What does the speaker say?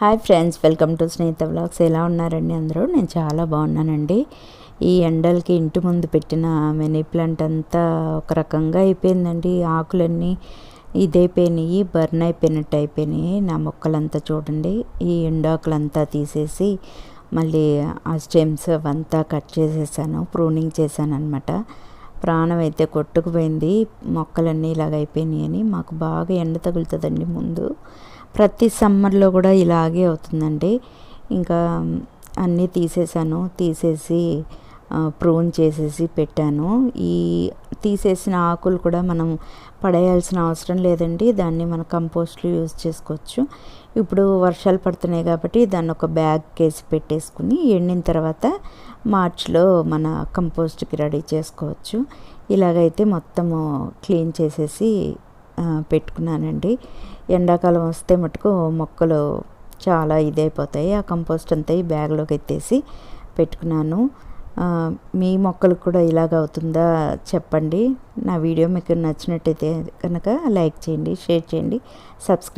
Hi friends welcome to Snehitha blogs ఎలా ఉన్నారండి అందరూ? నేను చాలా బాగున్నానండి. ఈ ఎండలకి ఇంటి ముందు పెట్టిన మెనీ ప్లాంట్ అంతా ఒక రకంగా అయిపోయిందండి. ఆకులన్నీ ఇదైపోయినాయి బర్న్ అయిపోయినట్టు అయిపోయినాయి. నా మొక్కలంతా చూడండి ఈ ఎండాకులంతా తీసేసి మళ్ళీ ఆ స్టెమ్స్ అవంతా కట్ చేసేసాను ప్రూనింగ్ చేశాను అనమాట ప్రాణం అయితే కొట్టుకుపోయింది మొక్కలన్నీ ఇలాగ అయిపోయినాయి అని మాకు బాగా ఎండ తగులుతుందండి ముందు. ప్రతి సమ్మర్లో కూడా ఇలాగే అవుతుందండి. ఇంకా అన్నీ తీసేసాను. తీసేసి ప్రూన్ చేసేసి పెట్టాను. ఈ తీసేసిన ఆకులు కూడా మనం పడేయాల్సిన అవసరం లేదండి. దాన్ని మన కంపోస్ట్లో యూజ్ చేసుకోవచ్చు. ఇప్పుడు వర్షాలు పడుతున్నాయి కాబట్టి దాన్ని ఒక బ్యాగ్ కేసి పెట్టేసుకుని ఎండిన తర్వాత మార్చిలో మన కంపోస్ట్కి రెడీ చేసుకోవచ్చు. ఇలాగైతే మొత్తము క్లీన్ చేసేసి పెట్టుకున్నానండి. ఎండాకాలం వస్తే మటుకు మొక్కలు చాలా ఇదైపోతాయి. ఆ కంపోస్ట్ అంతా ఈ బ్యాగ్లోకి ఎత్తేసి పెట్టుకున్నాను. మీ మొక్కలకు కూడా ఇలాగ అవుతుందా చెప్పండి. నా వీడియో మీకు నచ్చినట్టయితే కనుక లైక్ చేయండి షేర్ చేయండి సబ్స్క్రైబ్